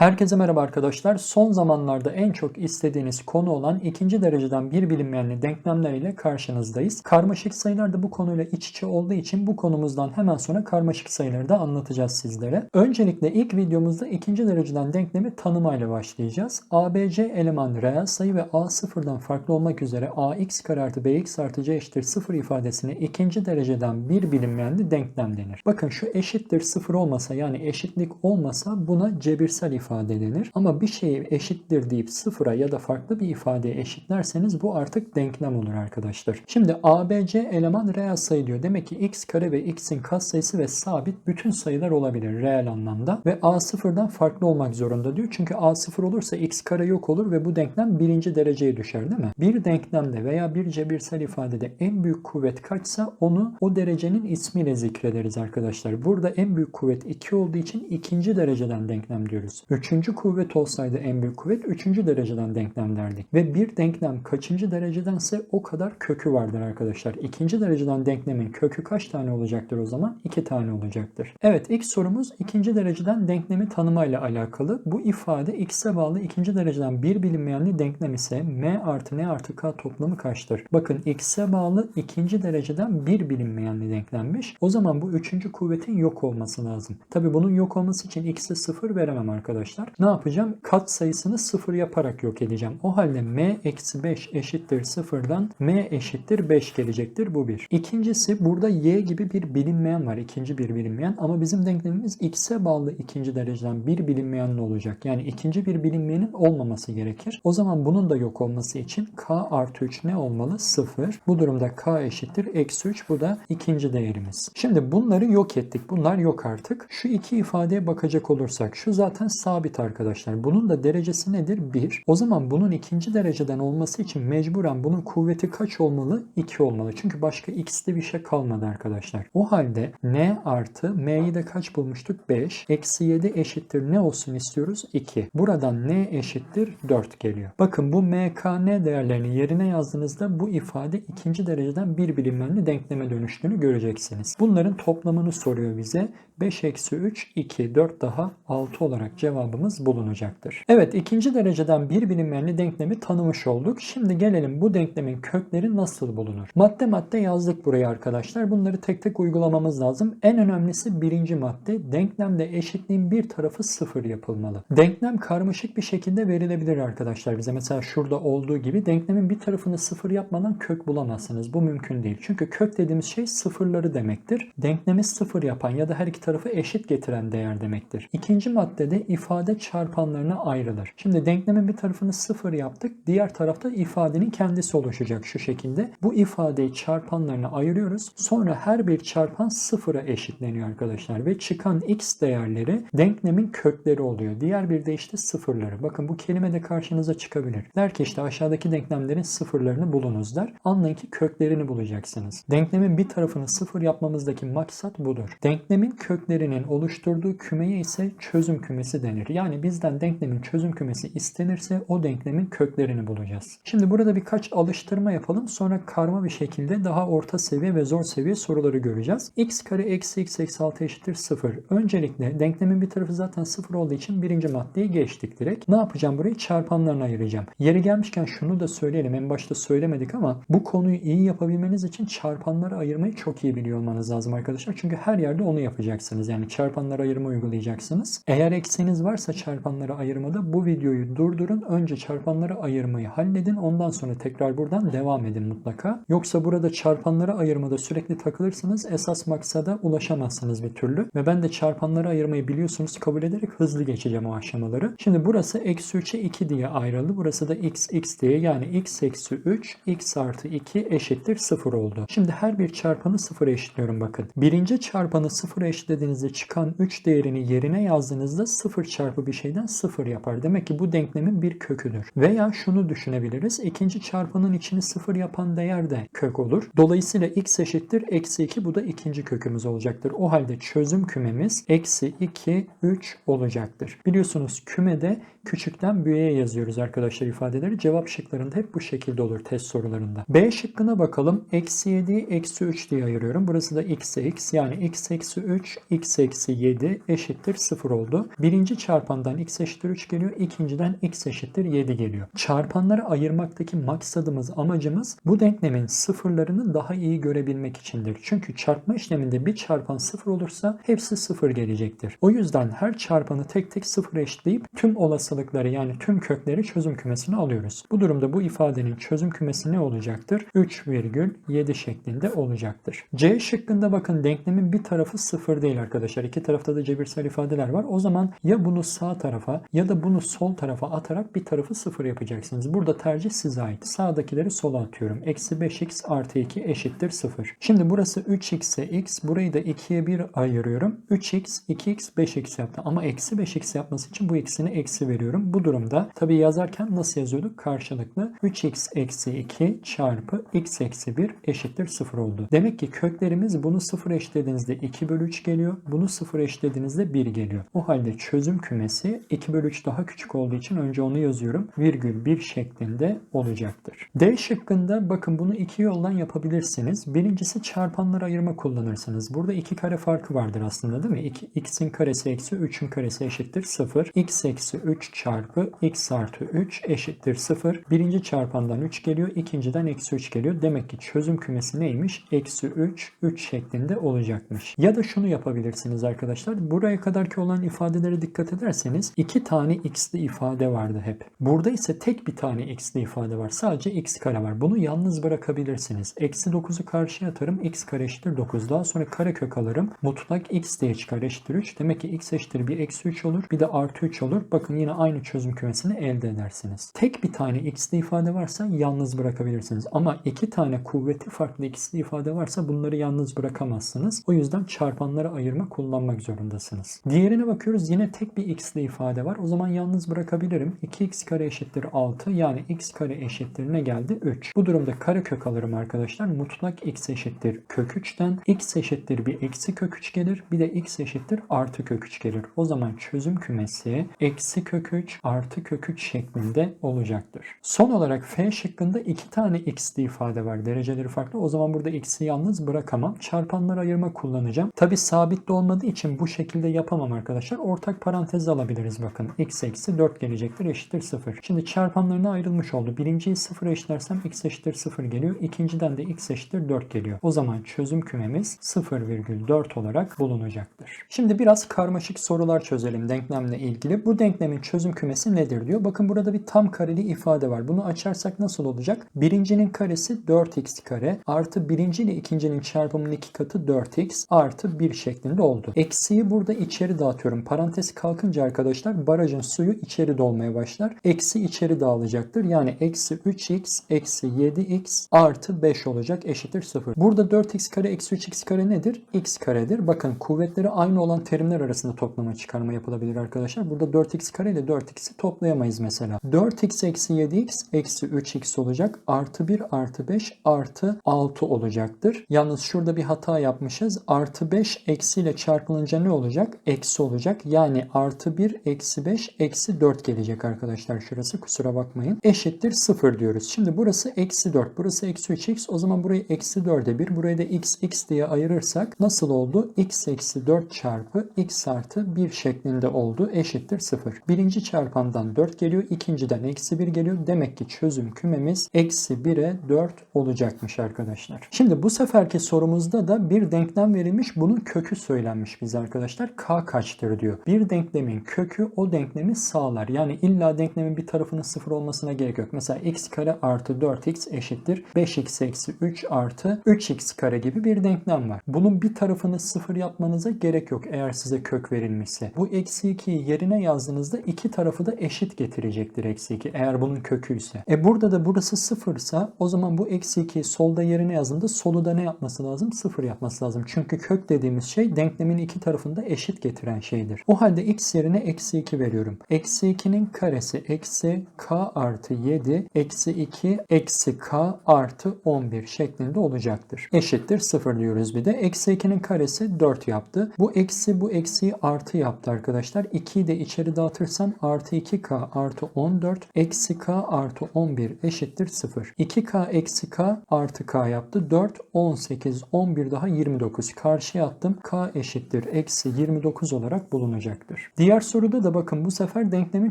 Herkese merhaba arkadaşlar. Son zamanlarda en çok istediğiniz konu olan ikinci dereceden bir bilinmeyenli denklemler ile karşınızdayız. Karmaşık sayılar da bu konuyla iç içe olduğu için bu konumuzdan hemen sonra karmaşık sayıları da anlatacağız sizlere. Öncelikle ilk videomuzda ikinci dereceden denklemi tanımayla başlayacağız. ABC eleman reel sayı ve A sıfırdan farklı olmak üzere ax kare artı bx artı c eşittir sıfır ifadesine ikinci dereceden bir bilinmeyenli denklem denir. Bakın şu eşittir sıfır olmasa yani eşitlik olmasa buna cebirsel ifade denir. Ama bir şeyi eşittir deyip sıfıra ya da farklı bir ifadeye eşitlerseniz bu artık denklem olur arkadaşlar. Şimdi ABC eleman reel sayı diyor. Demek ki x kare ve x'in katsayısı ve sabit bütün sayılar olabilir reel anlamda. Ve a sıfırdan farklı olmak zorunda diyor. Çünkü a sıfır olursa x kare yok olur ve bu denklem birinci dereceye düşer değil mi? Bir denklemde veya bir cebirsel ifadede en büyük kuvvet kaçsa onu o derecenin ismiyle zikrederiz arkadaşlar. Burada en büyük kuvvet 2 olduğu için ikinci dereceden denklem diyoruz. Üçüncü kuvvet olsaydı en büyük kuvvet üçüncü dereceden denklem derdik. Ve bir denklem kaçıncı derecedense o kadar kökü vardır arkadaşlar. İkinci dereceden denklemin kökü kaç tane olacaktır o zaman? İki tane olacaktır. Evet ilk sorumuz ikinci dereceden denklemi tanımayla alakalı. Bu ifade x'e bağlı ikinci dereceden bir bilinmeyenli denklem ise m artı n artı k toplamı kaçtır? Bakın x'e bağlı ikinci dereceden bir bilinmeyenli denklenmiş. O zaman bu üçüncü kuvvetin yok olması lazım. Tabi bunun yok olması için x'e sıfır veremem arkadaşlar. Ne yapacağım? Kat sayısını sıfır yaparak yok edeceğim. O halde m eksi 5 eşittir sıfırdan m eşittir 5 gelecektir. Bu bir. İkincisi burada y gibi bir bilinmeyen var. ikinci bir bilinmeyen ama bizim denklemimiz x'e bağlı ikinci dereceden bir bilinmeyenli olacak. Yani ikinci bir bilinmeyenin olmaması gerekir. O zaman bunun da yok olması için k artı 3 ne olmalı? 0. Bu durumda k eşittir eksi 3. Bu da ikinci değerimiz. Şimdi bunları yok ettik. Bunlar yok artık. Şu iki ifadeye bakacak olursak şu zaten sabit arkadaşlar. Bunun da derecesi nedir? 1. O zaman bunun ikinci dereceden olması için mecburen bunun kuvveti kaç olmalı? 2 olmalı. Çünkü başka x'te bir şey kalmadı arkadaşlar. O halde n artı m'yi de kaç bulmuştuk? 5. Eksi 7 eşittir ne olsun istiyoruz? 2. Buradan n eşittir 4 geliyor. Bakın bu mkn değerlerini yerine yazdığınızda bu ifade ikinci dereceden bir bilinmeyenli denkleme dönüştüğünü göreceksiniz. Bunların toplamını soruyor bize. 5 eksi 3 2 4 daha 6 olarak cevabımız bulunacaktır. Evet ikinci dereceden bir bilinmeyenli denklemi tanımış olduk. Şimdi gelelim bu denklemin kökleri nasıl bulunur? Madde madde yazdık buraya arkadaşlar. Bunları tek tek uygulamamız lazım. En önemlisi birinci madde. Denklemde eşitliğin bir tarafı sıfır yapılmalı. Denklem karmaşık bir şekilde verilebilir arkadaşlar bize. Mesela şurada olduğu gibi denklemin bir tarafını sıfır yapmadan kök bulamazsınız. Bu mümkün değil. Çünkü kök dediğimiz şey sıfırları demektir. Denklemi sıfır yapan ya da her iki tarafı eşit getiren değer demektir. İkinci maddede ifade çarpanlarına ayrılır. Şimdi denklemin bir tarafını sıfır yaptık. Diğer tarafta ifadenin kendisi oluşacak şu şekilde. Bu ifadeyi çarpanlarına ayırıyoruz. Sonra her bir çarpan sıfıra eşitleniyor arkadaşlar. Ve çıkan x değerleri denklemin kökleri oluyor. Diğer bir de işte sıfırları. Bakın bu kelime de karşınıza çıkabilir. Der ki işte aşağıdaki denklemlerin sıfırlarını bulunuz der. Anlayın ki köklerini bulacaksınız. Denklemin bir tarafını sıfır yapmamızdaki maksat budur. Denklemin köklerinin oluşturduğu kümeye ise çözüm kümesi denir. Yani bizden denklemin çözüm kümesi istenirse o denklemin köklerini bulacağız. Şimdi burada birkaç alıştırma yapalım. Sonra karma bir şekilde daha orta seviye ve zor seviye soruları göreceğiz. x kare eksi x eksi 6 eşittir 0. Öncelikle denklemin bir tarafı zaten 0 olduğu için birinci maddeyi geçtik direkt. Ne yapacağım burayı? Çarpanlarına ayıracağım. Yeri gelmişken şunu da söyleyelim. En başta söylemedik ama bu konuyu iyi yapabilmeniz için çarpanları ayırmayı çok iyi biliyor olmanız lazım arkadaşlar. Çünkü her yerde onu yapacaksınız. Yani çarpanları ayırma uygulayacaksınız. Eğer ekseniz varsa çarpanları ayırmada bu videoyu durdurun. Önce çarpanları ayırmayı halledin. Ondan sonra tekrar buradan devam edin mutlaka. Yoksa burada çarpanları ayırmada sürekli takılırsanız esas maksada ulaşamazsınız bir türlü. Ve ben de çarpanları ayırmayı biliyorsunuz kabul ederek hızlı geçeceğim o aşamaları. Şimdi burası eksi 3'e 2 diye ayrıldı. Burası da x x diye yani x eksi 3 x artı 2 eşittir 0 oldu. Şimdi her bir çarpanı 0 eşitliyorum bakın. Birinci çarpanı 0 eşitlediğinizde çıkan 3 değerini yerine yazdığınızda 0 çarpı bir şeyden 0 yapar. Demek ki bu denklemin bir köküdür. Veya şunu düşünebiliriz. İkinci çarpanın içini 0 yapan değer de kök olur. Dolayısıyla x eşittir eksi 2 bu da ikinci kökümüz olacaktır. O halde çözüm kümemiz eksi 2 3 olacaktır. Biliyorsunuz kümede küçükten büyüğe yazıyoruz arkadaşlar ifadeleri. Cevap şıklarında hep bu şekilde olur test sorularında. B şıkkına bakalım. Eksi 7'yi eksi 3 diye ayırıyorum. Burası da x x yani x eksi 3 x eksi 7 eşittir 0 oldu. Birinci çarpandan x eşittir 3 geliyor. ikinciden x eşittir 7 geliyor. Çarpanları ayırmaktaki maksadımız, amacımız bu denklemin sıfırlarını daha iyi görebilmek içindir. Çünkü çarpma işleminde bir çarpan sıfır olursa hepsi sıfır gelecektir. O yüzden her çarpanı tek tek sıfır eşitleyip tüm olasılıkları yani tüm kökleri çözüm kümesine alıyoruz. Bu durumda bu ifadenin çözüm kümesi ne olacaktır? 3,7 şeklinde olacaktır. C şıkkında bakın denklemin bir tarafı sıfır değil arkadaşlar. İki tarafta da cebirsel ifadeler var. O zaman ya bunu sağ tarafa ya da bunu sol tarafa atarak bir tarafı sıfır yapacaksınız. Burada tercih size ait. Sağdakileri sola atıyorum. Eksi 5x artı 2 eşittir 0. Şimdi burası 3x ise x. Burayı da 2'ye 1 ayırıyorum. 3x, 2x, 5x yaptı. Ama eksi 5x yapması için bu ikisini eksi veriyorum. Bu durumda tabi yazarken nasıl yazıyorduk? Karşılıklı 3x eksi 2 çarpı x eksi 1 eşittir 0 oldu. Demek ki köklerimiz bunu 0 eşitlediğinizde 2 bölü 3 geliyor. Bunu 0 eşitlediğinizde 1 geliyor. O halde çözüm kümesi 2 bölü 3 daha küçük olduğu için önce onu yazıyorum. Virgül 1 şeklinde olacaktır. D şıkkında bakın bunu iki yoldan yapabilirsiniz. Birincisi çarpanları ayırma kullanırsınız. Burada iki kare farkı vardır aslında değil mi? 2, x'in karesi eksi 3'ün karesi eşittir 0. x eksi 3 çarpı x artı 3 eşittir 0. Birinci çarpandan 3 geliyor. ikinciden eksi 3 geliyor. Demek ki çözüm kümesi neymiş? Eksi 3, 3 şeklinde olacakmış. Ya da şunu yapabilirsiniz arkadaşlar. Buraya kadarki olan ifadelere dikkat ederseniz iki tane x'li ifade vardı hep. Burada ise tek bir tane x'li ifade var. Sadece x kare var. Bunu yalnız bırakabilirsiniz. Eksi 9'u karşıya atarım. x kare eşittir 9. Daha sonra karekök alırım. Mutlak x diye çıkar eşittir 3. Demek ki x eşittir bir eksi 3 olur. Bir de artı 3 olur. Bakın yine aynı çözüm kümesini elde edersiniz. Tek bir tane x'li ifade varsa yalnız bırakabilirsiniz. Ama iki tane kuvveti farklı x'li ifade varsa bunları yalnız bırakamazsınız. O yüzden çarpanları ayırma kullanmak zorundasınız. Diğerine bakıyoruz. Yine tek bir x'li ifade var. O zaman yalnız bırakabilirim. 2x kare eşittir 6. Yani x kare eşittir ne geldi? 3. Bu durumda karekök alırım arkadaşlar. Mutlak x eşittir kök 3'ten. x eşittir bir eksi kök 3 gelir. Bir de x eşittir artı kök 3 gelir. O zaman çözüm kümesi eksi kök 3 artı kök 3 şeklinde olacaktır. Son olarak f şıkkında iki tane x'li ifade var. Dereceleri farklı. O zaman burada x'i yalnız bırakamam. Çarpanları ayırma kullanacağım. Tabi sabit de olmadığı için bu şekilde yapamam arkadaşlar. Ortak parantez alabiliriz bakın. x eksi 4 gelecektir eşittir 0. Şimdi çarpanlarına ayrılmış oldu. Birinciyi 0 eşitlersem x eşittir 0 geliyor. İkinciden de x eşittir 4 geliyor. O zaman çözüm kümemiz 0,4 olarak bulunacaktır. Şimdi biraz karmaşık sorular çözelim denklemle ilgili. Bu denklemin çözüm kümesi nedir diyor. Bakın burada bir tam kareli ifade var. Bunu açarsak nasıl olacak? Birincinin karesi 4x kare artı birinci ile ikincinin çarpımının iki katı 4x artı 1 şeklinde oldu. Eksiyi burada içeri dağıtıyorum. Parantez kalkınca arkadaşlar barajın suyu içeri dolmaya başlar. Eksi içeri dağılacaktır. Yani eksi 3x eksi 7x artı 5 olacak eşittir 0. Burada 4x kare eksi 3x kare nedir? x karedir. Bakın kuvvetleri aynı olan terimler arasında toplama çıkarma yapılabilir arkadaşlar. Burada 4x kare ile 4x'i toplayamayız mesela. 4x eksi 7x eksi 3x olacak. Artı 1 artı 5 artı 6 olacaktır. Yalnız şurada bir hata yapmışız. Artı 5 eksiyle çarpılınca ne olacak? Eksi olacak. Yani artı 1 eksi 5 eksi 4 gelecek arkadaşlar şurası. Kusura bakmayın. Eşittir 0 diyoruz. Şimdi burası eksi 4. Burası eksi 3x. O zaman burayı eksi 4'e 1. Burayı da x x diye ayırırsak nasıl oldu? x eksi 4 çarpı x artı 1 şeklinde oldu. Eşittir 0. Birinci çarpandan 4 geliyor. ikinciden eksi 1 geliyor. Demek ki çözüm kümemiz eksi 1'e 4 olacakmış arkadaşlar. Şimdi bu seferki sorumuzda da bir denklem verilmiş. Bunun kökü söylenmiş bize arkadaşlar. K kaçtır diyor. Bir denklemin kökü o denklemi sağlar. Yani illa denklemin bir tarafının sıfır olmasına gerek yok. Mesela x kare artı 4x eşittir 5x eksi 3 artı 3x kare gibi bir denklem var. Bunun bir tarafını sıfır yapmanıza gerek yok eğer size kök verilmişse. Bu eksi 2'yi yerine yazdığınızda iki tarafı da eşit getirecektir eksi 2 eğer bunun kökü ise. E burada da burası sıfırsa o zaman bu eksi 2'yi solda yerine yazdığında solu da ne yapması lazım? Sıfır yapması lazım. Çünkü kök dediğimiz şey denklemin iki tarafını da eşit getiren şeydir. O halde x yerine eksi 2 veriyorum. Eksi 2'nin karesi eksi k artı 7 eksi 2 eksi k artı 11 şeklinde olacaktır. Eşittir 0 diyoruz bir de. Eksi 2'nin karesi 4 yaptı. Bu eksi bu eksiyi artı yaptı arkadaşlar. 2'yi de içeri dağıtırsam artı 2k artı 14 eksi k artı 11 eşittir 0. 2k eksi k artı k yaptı. 4, 18, 11 daha 29. Karşıya attım. k eşittir eksi 29 olarak bulunacaktır. Diğer soruda da bakın bu sefer denklemin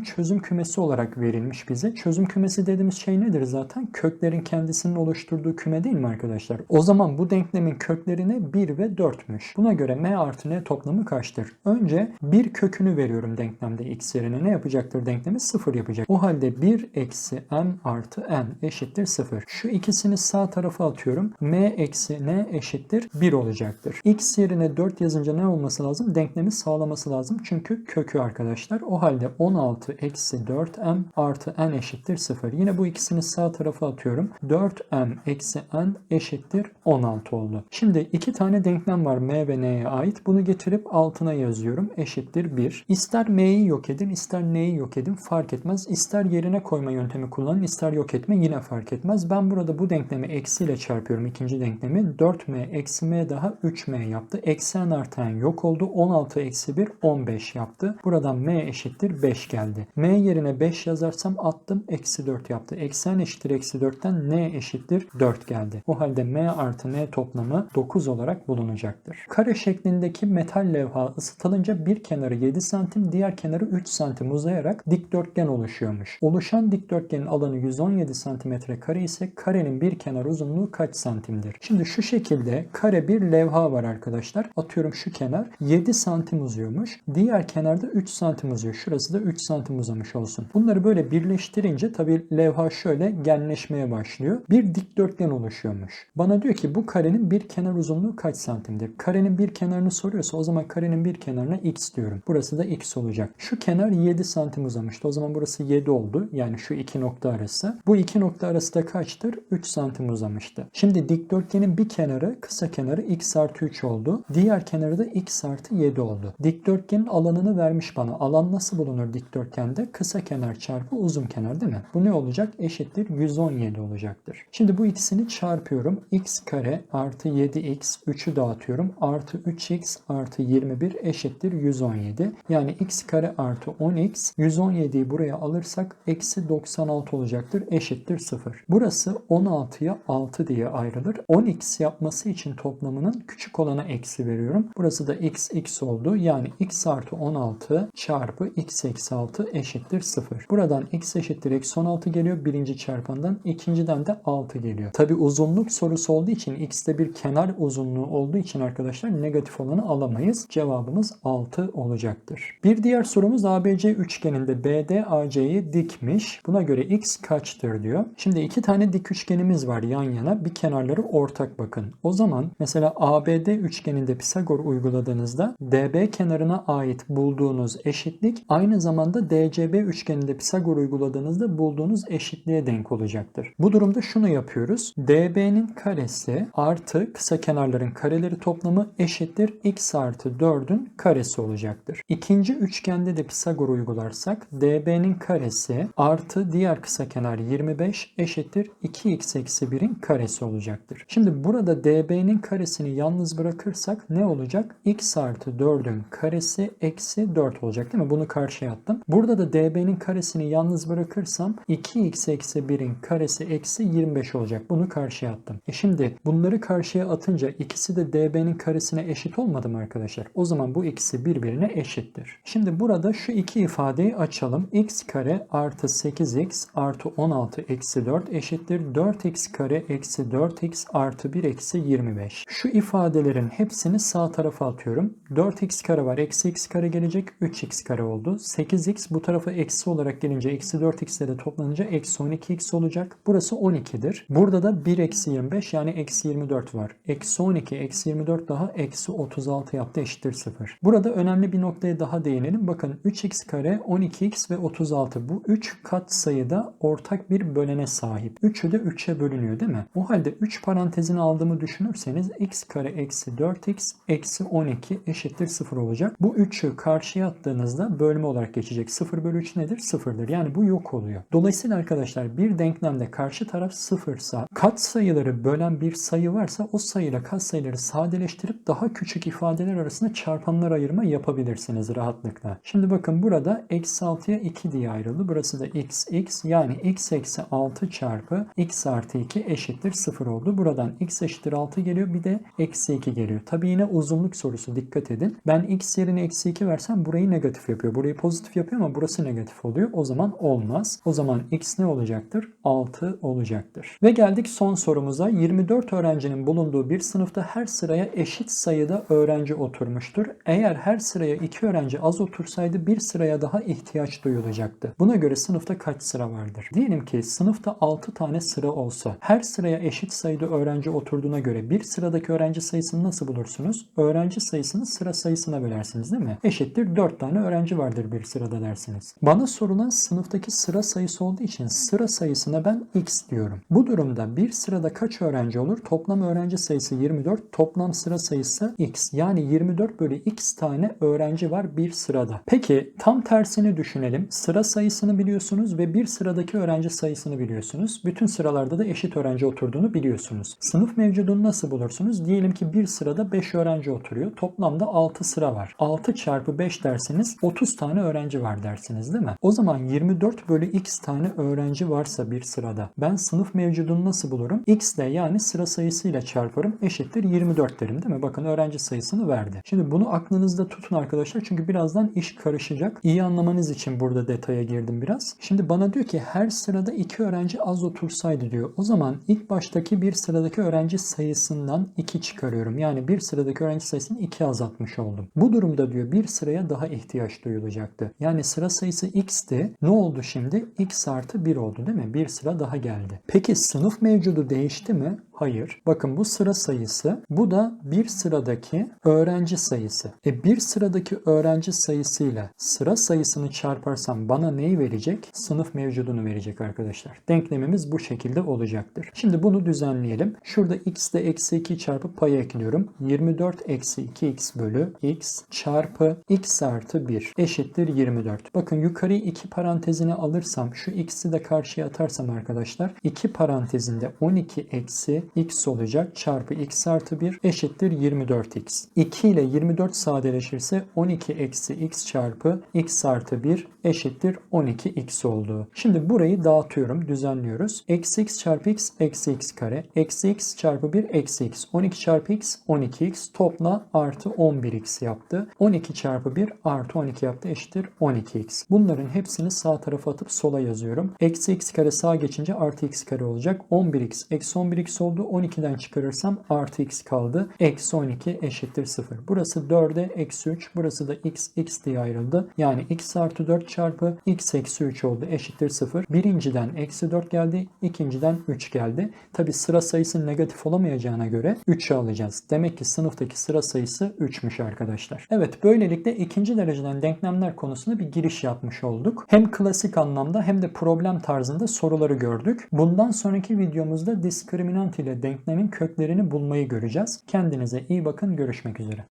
çözüm kümesi olarak verilmiş bize. Çözüm kümesi dediğimiz şey nedir zaten? Köklerin kendisinin oluşturduğu küme değil mi arkadaşlar? O zaman bu denklemin köklerine 1 ve 4'müş. Buna göre m artı n toplamı kaçtır? Önce bir kökünü veriyorum denklemde x yerine. Ne yapacaktır denklemi? 0 yapacak. O halde 1 eksi m artı n eşittir 0. Şu ikisini sağ tarafa atıyorum. m eksi n eşittir 1 olacaktır. x yerine 4 yazınca ne olması lazım? Denklemi sağlaması lazım. Çünkü kökü arkadaşlar. O halde 16 eksi 4m artı n eşittir 0. Yine bu ikisini sağ tarafa atıyorum. 4m eksi n eşittir 16 oldu. Şimdi iki tane denklem var m ve n'ye ait. Bunu getirip altına yazıyorum. Eşittir 1. İster m'yi yok edin ister n'yi yok edin fark etmez. İster yerine koyma yöntemi kullanın ister yok etme yine fark etmez. Ben burada bu denklemi eksiyle çarpıyorum ikinci denklemi. 4m eksi m daha 3m yaptı. Eksi n artı n yok oldu. 16 eksi 1 15 yaptı. Buradan m eşittir 5 geldi. m yerine 5 yazarsam attım eksi 4 yaptı. Eksi n eşittir eksi 4'ten n eşittir 4 geldi. O halde m artı n toplamı 9 olarak bulunacaktır. Kare şeklindeki metal levha ısıtılınca bir kenarı 7 santim diğer kenarı 3 santim uzayarak dikdörtgen oluşuyormuş. Oluşan dikdörtgenin alanı 117 santimetre kare ise karenin bir kenar uzunluğu kaç santimdir? Şimdi şu şekilde kare bir levha var arkadaşlar. Atıyorum şu kenar 7 santim uzuyormuş. Diğer kenarda 3 santim uzuyor. Şurası da 3 santim uzamış olsun. Bunları böyle birleştirince tabii levha şöyle genleşmeye başlıyor. Bir dikdörtgen oluşuyormuş. Bana diyor ki bu karenin bir kenar uzunluğu kaç santimdir? Karenin bir kenarını soruyorsa o zaman karenin bir kenarına x diyorum. Burası da x olacak. Şu kenar 7 santim uzamıştı. O zaman burası 7 oldu. Yani şu iki nokta arası. Bu iki nokta arası da kaçtır? 3 santim uzamıştı. Şimdi dikdörtgenin bir kenarı kısa kenarı x artı 3 oldu. Diğer kenarı da x artı 7 oldu. Dikdörtgenin alanını vermiş bana. Alan nasıl bulunur dikdörtgende? Kısa kenar çarpı uzun kenar değil mi? Bu ne olacak? Eşittir 117 olacaktır. Şimdi bu ikisini çarpıyorum. x kare artı 7x 3'ü dağıtıyorum. Artı 3x artı 21 eşittir 117. Yani x kare artı 10x 117'yi buraya alırsak eksi 96 olacaktır. Eşittir 0. Burası 16'ya 6 diye ayrılır. 10x yapması için toplamının küçük olana eksi veriyorum. Burası da x x oldu. Yani x artı 16 çarpı x eksi 6 eşittir 0. Buradan x eşittir eksi 16 geliyor birinci çarpandan. ikinciden de 6 geliyor. Tabi uzunluk sorusu olduğu için x'te bir kenar uzunluğu olduğu için arkadaşlar negatif olanı alamayız. Cevabımız 6 olacaktır. Bir diğer sorumuz ABC üçgeninde BD AC'yi dikmiş. Buna göre x kaçtır diyor. Şimdi iki tane dik üçgenimiz var yan yana. Bir kenarları ortak bakın. O zaman mesela ABD üçgeninde Pisagor uyguladığınızda DB kenarına ait bulduğunuz eşitlik aynı zamanda DCB üçgeninde Pisagor uyguladığınızda bulduğunuz eşitliğe denk olacaktır. Bu durumda şunu yapıyoruz. DB'nin karesi artı kısa kenarların kareleri toplamı eşittir x artı 4'ün karesi olacaktır. İkinci üçgende de Pisagor uygularsak DB'nin karesi artı diğer kısa kenar 25 eşittir 2x eksi 1'in karesi olacaktır. Şimdi burada DB'nin karesini yalnız bırakırsak ne olacak? x artı 4'ün karesi eksi 4 olacak değil mi? Bunu karşıya attım. Burada da DB'nin karesini yalnız bırakırsam 2x eksi 1'in karesi eksi 25 olacak. Bunu karşıya attım. E şimdi bunları karşıya atınca ikisi de DB'nin karesine eşit olmadı mı arkadaşlar? O zaman bu ikisi birbirine eşittir. Şimdi burada şu iki ifadeyi açalım. x kare artı 8x artı 16 eksi 4 eşittir 4x kare eksi 4x artı 1 eksi 25. Şu ifadelerin hepsini sağ tarafa atıyorum. 4x kare var. Eksi x kare gelecek. 3x kare oldu. 8x bu tarafa eksi olarak gelince eksi 4x ile de toplanınca eksi 12x olacak. Burası 12'dir. Burada da 1 eksi 25 yani eksi 24 var. Eksi 12 eksi 24 daha eksi 36 yaptı eşittir 0. Burada önemli bir noktaya daha değinelim. Bakın 3x kare 12x ve 36 bu 3 kat sayıda ortak bir bölene sahip. 3'ü de 3'e bölünüyor değil mi? O halde 3 parantezini aldığımı düşünürseniz x kare eksi 4x eksi 12 eşittir 0 olacak. Bu 3'ü karşıya attığınızda bölme olarak geçecek. 0 bölü 3 nedir? 0'dır. Yani bu yok oluyor. Dolayısıyla arkadaşlar bir denklemde karşı taraf 0 ise kat sayıları bölen bir sayı varsa o sayıyla kat sayıları sadeleştirip daha küçük ifadeler arasında çarpanlar ayırma yapabilirsiniz rahatlıkla. Şimdi bakın burada eksi 6'ya 2 diye ayrıldı. Burası da x x yani x eksi 6 çarpı x artı 2 eşittir 0 oldu. Buradan x eşittir 6 geliyor bir de eksi 2 geliyor. Tabi yine uzunluk sorusu dikkat edin. Ben x yerine eksi 2 versem burayı negatif yapıyor. Burayı pozitif yapıyor ama burası negatif oluyor. O zaman olmaz. O zaman x ne olacaktır? 6 olacaktır. Ve geldik son sorumuza. 24 öğrencinin bulunduğu bir sınıfta her sıraya eşit sayıda öğrenci oturmuştur. Eğer her sıraya 2 öğrenci az otursaydı bir sıraya daha ihtiyaç duyulacaktı. Buna göre sınıfta kaç sıra vardır? Diyelim ki sınıfta 6 tane sıra olsa her sıraya eşit sayıda öğrenci oturduğuna göre bir sıradaki öğrenci sayısını nasıl bulursunuz? Öğrenci sayısını sıra sayısına bölersiniz değil mi? Eşittir 4 tane öğrenci vardır bir sırada dersiniz. Bana sorulan sınıftaki sıra sayısı olduğu için sıra sayısına ben x diyorum. Bu durumda bir sırada kaç öğrenci olur? Toplam öğrenci sayısı 24, toplam sıra sayısı x. Yani 24 bölü x tane öğrenci var bir sırada. Peki tam tersini düşünelim. Sıra sayısını biliyorsunuz ve bir sıradaki öğrenci sayısını biliyorsunuz. Bütün sıralarda da eşit öğrenci oturduğunu biliyorsunuz. Sınıf mevcudunu nasıl bulursunuz? Diyelim ki bir sırada 5 öğrenci oturuyor. Toplamda 6 sıra var. 6 çarpı 5 derseniz 30 tane öğrenci var dersiniz değil mi? O zaman 24 bölü x tane öğrenci varsa bir sırada ben sınıf mevcudunu nasıl bulurum? x ile yani sıra sayısıyla çarparım eşittir 24 derim değil mi? Bakın öğrenci sayısını verdi. Şimdi bunu aklınızda tutun arkadaşlar çünkü birazdan iş karışacak. İyi anlamanız için burada detaya girdim biraz. Şimdi bana diyor ki her sırada 2 öğrenci az otursaydı diyor. O zaman ilk baştaki bir sıradaki öğrenci sayısından 2 çıkarıyorum. Yani bir sıradaki öğrenci sayısını 2 azaltmış oldum. Bu durumda diyor bir sıraya daha ihtiyaç duyulacaktı. Yani sıra sayısı x'ti. Ne oldu şimdi? x artı 1 oldu değil mi? Bir sıra daha geldi. Peki sınıf mevcudu değişti mi? Hayır. Bakın bu sıra sayısı. Bu da bir sıradaki öğrenci sayısı. E bir sıradaki öğrenci sayısıyla sıra sayısını çarparsam bana neyi verecek? Sınıf mevcudunu verecek arkadaşlar. Denklemimiz bu şekilde olacaktır. Şimdi bunu düzenleyelim. Şurada x ile eksi 2 çarpı paya ekliyorum. 24 eksi 2x bölü x çarpı x artı 1 eşittir 24. Bakın yukarıyı iki parantezine alırsam şu x'i de karşıya atarsam arkadaşlar iki parantezinde 12 eksi x olacak çarpı x artı 1 eşittir 24x. 2 ile 24 sadeleşirse 12 eksi x çarpı x artı 1 eşittir 12x oldu. Şimdi burayı dağıtıyorum, düzenliyoruz. Eksi x çarpı x eksi x kare. Eksi x çarpı 1 eksi x. 12 çarpı x 12x topla artı 11x yaptı. 12 çarpı 1 artı 12 yaptı eşittir 12x. Bunların hepsini sağ tarafa atıp sola yazıyorum. Eksi x kare sağa geçince artı x kare olacak. 11x eksi 11x oldu. 12'den çıkarırsam artı x kaldı. Eksi 12 eşittir 0. Burası 4'e eksi 3. Burası da x x diye ayrıldı. Yani x artı 4 çarpı x eksi 3 oldu eşittir 0. Birinciden eksi 4 geldi. ikinciden 3 geldi. Tabi sıra sayısı negatif olamayacağına göre 3'ü alacağız. Demek ki sınıftaki sıra sayısı 3'müş arkadaşlar. Evet böylelikle ikinci dereceden denklemler konusunda bir giriş yapmış olduk. Hem klasik anlamda hem de problem tarzında soruları gördük. Bundan sonraki videomuzda diskriminant ile denklemin köklerini bulmayı göreceğiz. Kendinize iyi bakın. Görüşmek üzere.